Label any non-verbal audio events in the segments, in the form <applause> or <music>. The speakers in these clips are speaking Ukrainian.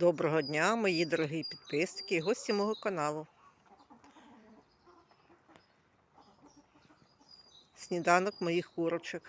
Доброго дня, мої дорогі підписники і гості мого каналу. Сніданок моїх курочок.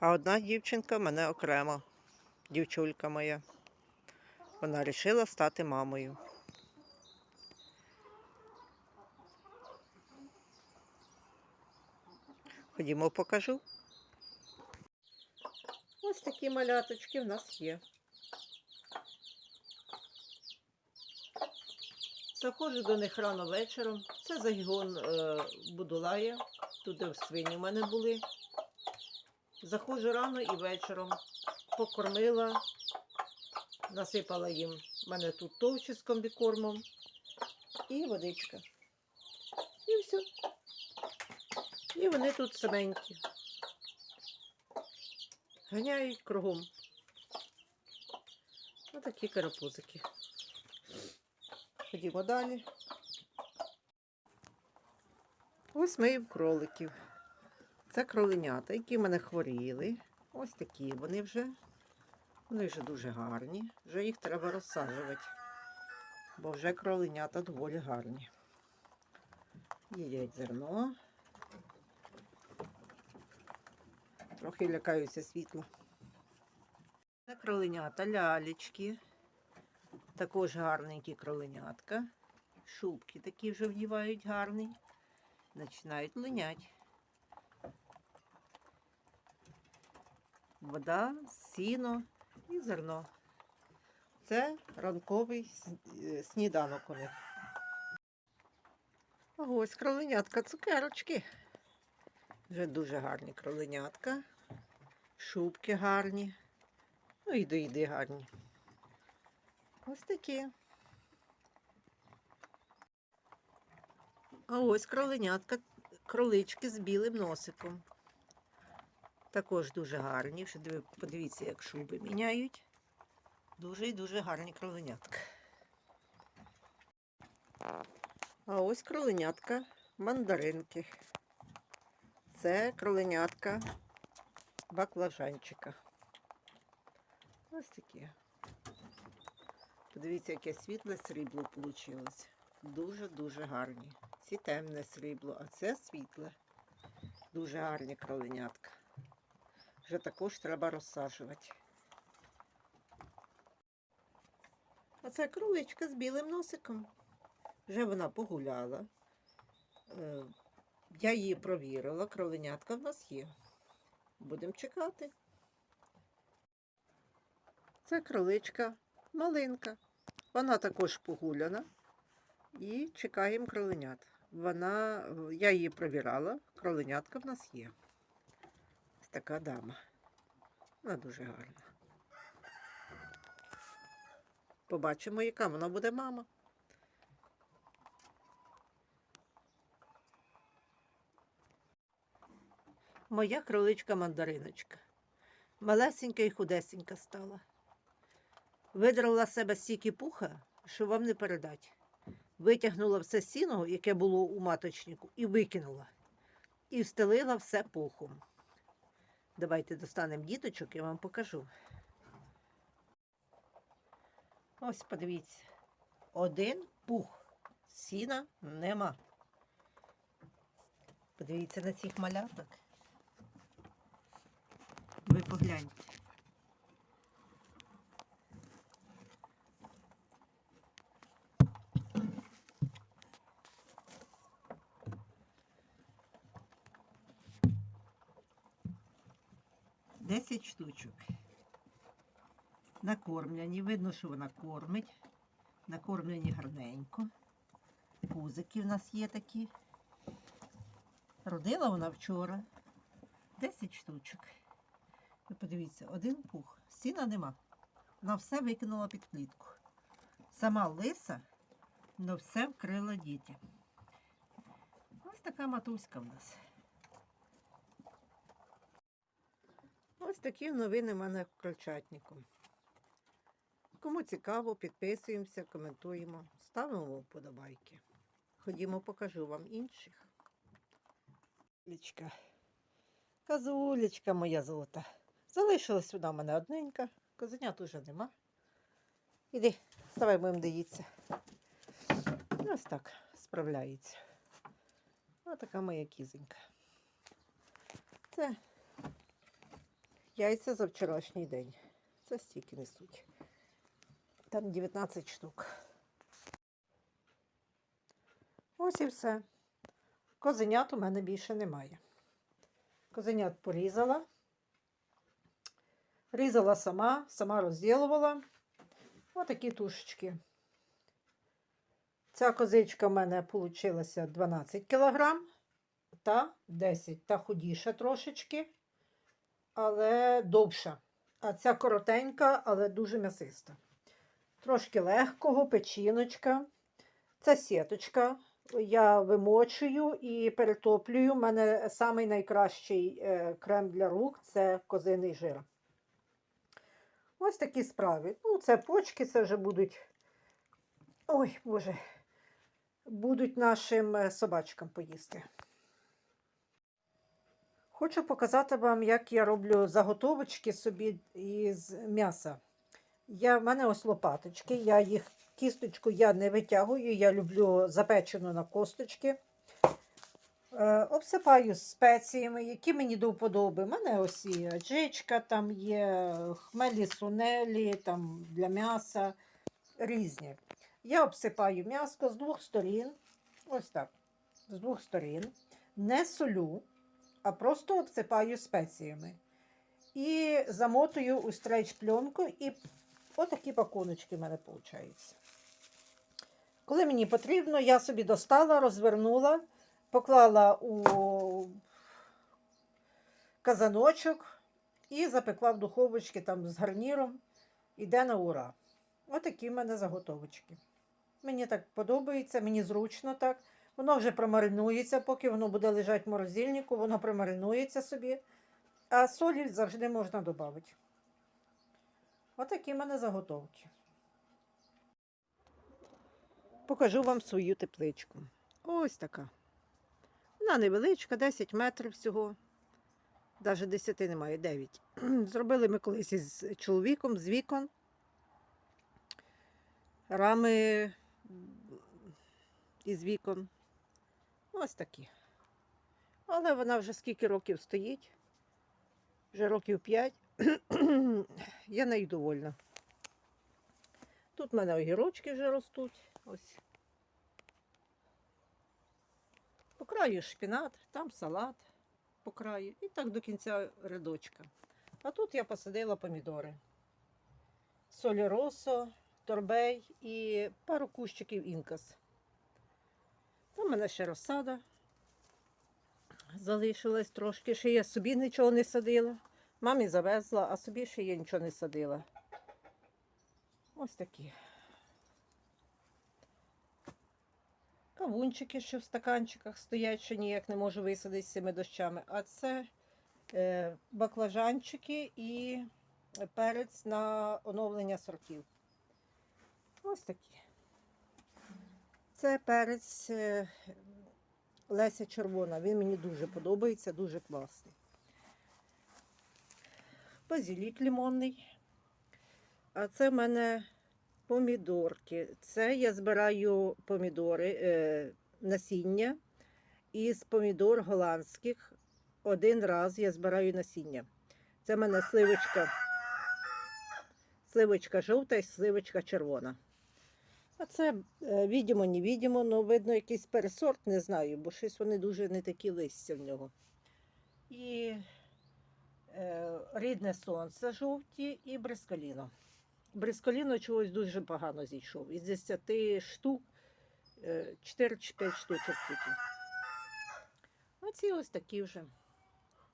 А одна дівчинка мене окремо, дівчулька моя. Вона вирішила стати мамою. Ходімо, покажу. Ось такі маляточки в нас є. Заходжу до них рано вечором. Це загон е, Будулая. Туди в свині в мене були. Заходжу рано і вечором. Покормила, насипала їм. У мене тут товчі з комбікормом і водичка. І все. І вони тут саменькі. Ганяють кругом. Ось такі карапузики. Ходімо далі. Ось мої кроликів. Це кроленята, які мене хворіли. Ось такі вони вже. Вони вже дуже гарні. Вже їх треба розсаджувати. Бо вже кроленята доволі гарні. Їдять зерно. Трохи лякаються світла. Це кроленята, лялечки. Також гарненькі кроленятка. Шубки такі вже вдівають гарні. Починають линять. Вода, сіно і зерно. Це ранковий е, сніданок у них. Ось кроленятка, цукерочки. Вже дуже гарні кроленятка. Шубки гарні. Ну і до їди гарні. Ось такі. А ось кроленятка, кролички з білим носиком. Також дуже гарні. Подивіться, як шуби міняють. Дуже і дуже гарні кроленятка. А ось кроленятка мандаринки. Це кроленятка баклажанчика. Ось такі. Подивіться, яке світле срібло вийшло. Дуже-дуже гарні. Ці темне срібло, а це світле. Дуже гарні кроленятка. Вже також треба розсаджувати. А це кроличка з білим носиком. Вже вона погуляла. Е, Я її провірила, кроленятка в нас є. Будемо чекати. Це кроличка малинка. Вона також погуляна. І чекаємо кроленят. Вона, я її провірала, кроленятка в нас є. Ось така дама. Вона дуже гарна. Побачимо, яка вона буде мама. Моя кроличка мандариночка. Малесенька і худесенька стала. Видрала з себе стільки пуха, що вам не передать. Витягнула все сіно, яке було у маточнику, і викинула. І встелила все пухом. Давайте достанемо діточок, я вам покажу. Ось подивіться. Один пух. Сіна нема. Подивіться на цих маляток. Ви погляньте. Десять штучок. Накормлені. Видно, що вона кормить. Накормлені гарненько. Пузики в нас є такі. Родила вона вчора. 10 штучок. Ви подивіться, один пух. Сіна нема. Вона все викинула під клітку. Сама лиса, але все вкрила дітям. Ось така матуська в нас. Ось такі новини в мене в крольчатнику. Кому цікаво, підписуємося, коментуємо, ставимо вподобайки. Ходімо, покажу вам інших. Лічка. Казулечка моя золота. Залишилась сюди в мене одненька. Козенят уже нема. Іди, вставай, будемо доїтися. Ось так справляється. Ось така моя кізонька. Це яйця за вчорашній день. Це стільки несуть. Там 19 штук. Ось і все. Козенят у мене більше немає. Козенят порізала. Різала сама, сама розділувала. Отакі тушечки. Ця козичка в мене вийшла 12 кг та 10. Та худіша трошечки, але довша. А ця коротенька, але дуже м'ясиста. Трошки легкого, печіночка. Це сіточка. Я вимочую і перетоплюю. У мене самий найкращий е, крем для рук це козиний жир. Ось такі справи. Ну, це почки, це вже будуть. Ой, Боже, будуть нашим е, собачкам поїсти. Хочу показати вам, як я роблю заготовочки собі із м'яса. В мене ось лопаточки, я їх кісточку я не витягую, я люблю запечену на косточки. Е, обсипаю спеціями, які мені до вподоби. У мене ось і аджичка, там є хмелі сунелі для м'яса різні. Я обсипаю м'яско з двох сторін. Ось так. З двох сторін. Не солю, а просто обсипаю спеціями. І замотую у стрейч пленку, і отакі пакуночки в мене виходять. Коли мені потрібно, я собі достала, розвернула, поклала у казаночок і запекла в духовочці там з гарніром. Іде на ура. Отакі в мене заготовочки. Мені так подобається, мені зручно так. Воно вже промаринується, поки воно буде лежати в морозильнику, воно промаринується собі. А солі завжди можна додати. Отакі в мене заготовки. Покажу вам свою тепличку. Ось така. Вона невеличка, 10 метрів всього. Навіть 10 немає, 9. <clears throat> Зробили ми колись із чоловіком, з вікон. Рами із вікон. Ось такі. Але вона вже скільки років стоїть. Вже років 5. <clears throat> Я нею довольна. Тут в мене огірочки вже ростуть. Ось. По краю шпінат, там салат по краю. І так до кінця рядочка. А тут я посадила помідори. Соліросо, торбей і пару кущиків інкас. Там мене ще розсада залишилась трошки. Ще я собі нічого не садила. Мамі завезла, а собі ще я нічого не садила. Ось такі. Кавунчики, що в стаканчиках стоять, що ніяк не можу висадити з цими дощами. А це е, баклажанчики і перець на оновлення сортів. Ось такі. Це перець е, Леся Червона. Він мені дуже подобається, дуже класний. Базилік лимонний. А це в мене помідорки. Це я збираю помідори, е, насіння із помідор голландських. Один раз я збираю насіння. Це в мене сливочка, сливочка жовта і сливочка червона. А це, е, не відомо, але видно якийсь пересорт, не знаю, бо щось вони дуже не такі листя в нього. І е, рідне сонце жовті і брескаліно. Брескаліно чогось дуже погано зійшов. Із 10 штук е, 4 чи 5 штучок тільки. Оці ось такі вже.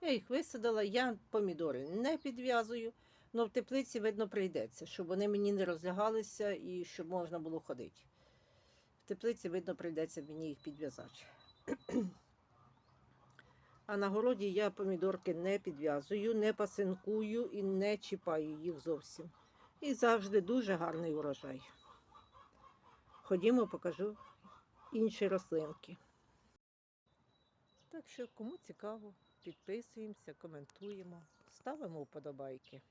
Я їх висадила, я помідори не підв'язую, але в теплиці, видно, прийдеться, щоб вони мені не розлягалися і щоб можна було ходити. В теплиці, видно, прийдеться мені їх підв'язати. <clears throat> А на городі я помідорки не підв'язую, не пасинкую і не чіпаю їх зовсім. І завжди дуже гарний урожай. Ходімо, покажу інші рослинки. Так що, кому цікаво, підписуємося, коментуємо, ставимо вподобайки.